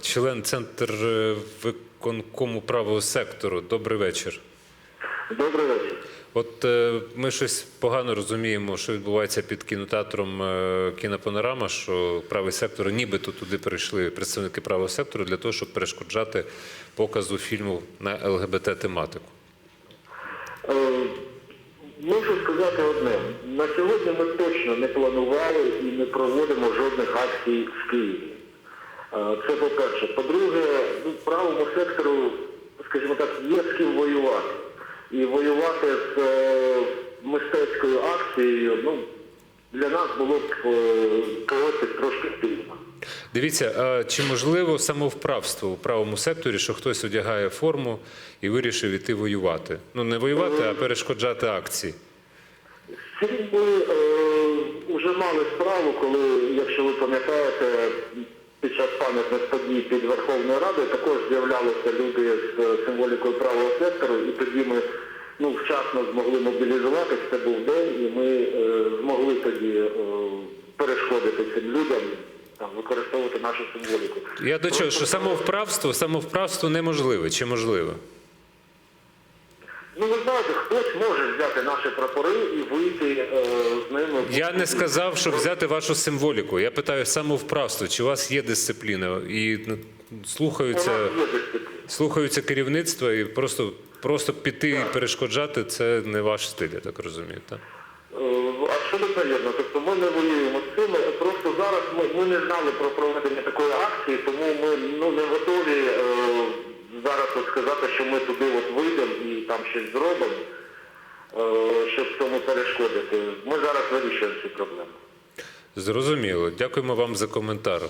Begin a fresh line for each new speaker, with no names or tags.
член центр е, виконкому правого сектору. Добрий вечір.
Добрий вечір.
От е, ми щось погано розуміємо, що відбувається під кінотеатром е, кінопанорама, що правий сектор, нібито туди прийшли представники правого сектору для того, щоб перешкоджати показу фільму на ЛГБТ тематику.
Е, Можу сказати одне. На сьогодні ми точно не планували і не проводимо жодних акцій в Києві. Е, Це по-перше. По-друге, ну, правому сектору, скажімо так, є з ким воювати. І воювати з е, мистецькою акцією, ну, для нас було б е, когось трошки стильно.
Дивіться, а чи можливо самовправство у правому секторі, що хтось одягає форму і вирішив іти воювати? Ну не воювати, а перешкоджати акції.
Цим ми вже мали справу, коли, якщо ви пам'ятаєте, під час пам'ятних подій під Верховною Радою також з'являлися люди з е, символікою правого сектору, і тоді ми ну, вчасно змогли мобілізуватися, це був день, і ми е, змогли тоді е, перешкодити цим людям, там, використовувати нашу символіку.
Я до чого, що самовправство, самовправство неможливе чи можливе?
Ну, ви знаєте, хтось може взяти наші прапори і вийти е, з ними.
Я не сказав, щоб взяти вашу символіку. Я питаю самовправство, чи у вас є дисципліна і ну,
У
слухаються,
нас є дисципліна.
слухаються керівництва і просто, просто піти і перешкоджати це не ваш стиль, я так розумію. Так?
Е, Абсолютно вірно. Тобто ми не воюємо з цим. Просто зараз ми, ми не знали про проведення такої акції, тому ми ну, не готові е, зараз от сказати, що ми туди от і там щось зробимо, е, щоб цьому перешкодити. Ми зараз вирішуємо цю проблему.
Зрозуміло. Дякуємо вам за коментар.